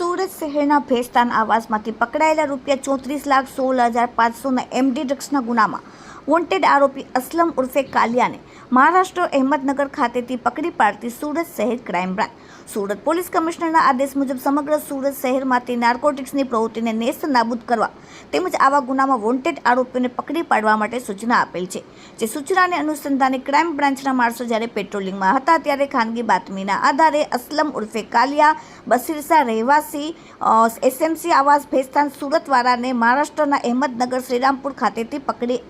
સુરત શહેરના ભેસ્તાન આવાસમાંથી પકડાયેલા રૂપિયા ચોત્રીસ લાખ સોળ હજાર પાંચસોના એમડી ડ્રગ્સના ગુનામાં વોન્ટેડ આરોપી અસલમ ઉર્ફે કાલિયાને મહારાષ્ટ્ર અહેમદનગર ખાતેથી પકડી પાડતી સુરત શહેર ક્રાઇમ બ્રાન્ચ. સુરત પોલીસ કમિશનરના આદેશ મુજબ સમગ્ર સુરત શહેરમાંથી નાર્કોટિક્સની પ્રવૃત્તિને નેસ્ત નાબૂદ કરવા તેમજ આવા ગુનામાં વોન્ટેડ આરોપીઓને પકડી પાડવા માટે સૂચના આપેલ છે. જે સૂચનાને અનુસંધાને ક્રાઇમ બ્રાન્ચના માણસો જ્યારે પેટ્રોલિંગમાં હતા ત્યારે ખાનગી બાતમીના આધારે અસલમ ઉર્ફે કાલિયા બસીરસા રહેવાસી એસએમસી આવાસ ભેસ્તાન સુરતવાળાને મહારાષ્ટ્રના અહેમદનગર શ્રીરામપુર ખાતેથી પકડી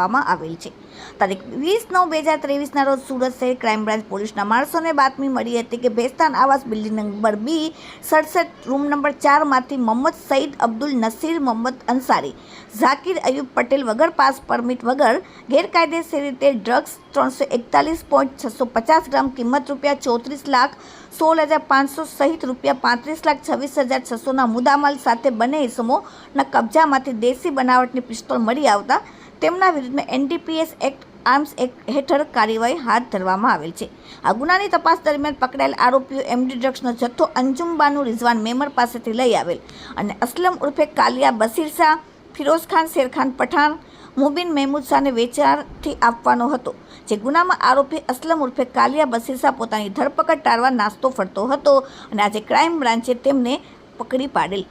પાડવામાં આવેલ છે. તારીખ વીસ નવ બે હજાર ત્રેવીસના રોજ સુરત શહેર ક્રાઇમ બ્રાન્ચ પોલીસના માણસોને બાતમી મળી હતી કે ભેસ્તાન આવાસ બિલ્ડિંગ નંબર બી સડસઠ રૂમ નંબર ચારમાંથી મોહમ્મદ સઈદ અબ્દુલ નસીર મોહમ્મદ અંસારી, ઝાકિર અયુબ પટેલ વગર પાસ પરમિટ વગર ગેરકાયદેસર રીતે ડ્રગ્સ ત્રણસો એકતાલીસ પોઈન્ટ છસો પચાસ ગ્રામ કિંમત રૂપિયા ચોત્રીસ લાખ સોળ હજાર પાંચસો સહિત રૂપિયા પાંત્રીસ લાખ છવ્વીસ હજાર છસોના મુદ્દામાલ સાથે બંને ઇસમોના કબજામાંથી દેશી બનાવટની પિસ્તોલ મળી આવતા તેમના વિરુદ્ધમાં એનડીપીએસ એક્ટ આર્મ્સ એક્ટ હેઠળ કાર્યવાહી હાથ ધરવામાં આવેલ છે. આ ગુનાની તપાસ દરમિયાન પકડાયેલ આરોપીઓ એમડી ડ્રગ્સનો જથ્થો અંજુમબાનુ રિઝવાન મેમર પાસેથી લઈ આવેલ અને અસલમ ઉર્ફે કાલિયા બસીર શાહ, ફિરોઝ ખાન શેરખાન પઠાણ, મુબિન મહેમૂદ શાહને વેચાણથી આપવાનો હતો. જે ગુનામાં આરોપી અસલમ ઉર્ફે કાલિયા બસીર શાહ પોતાની ધરપકડ ટાળવા નાસ્તો ફરતો હતો અને આજે ક્રાઇમ બ્રાન્ચે તેમને પકડી પાડેલ.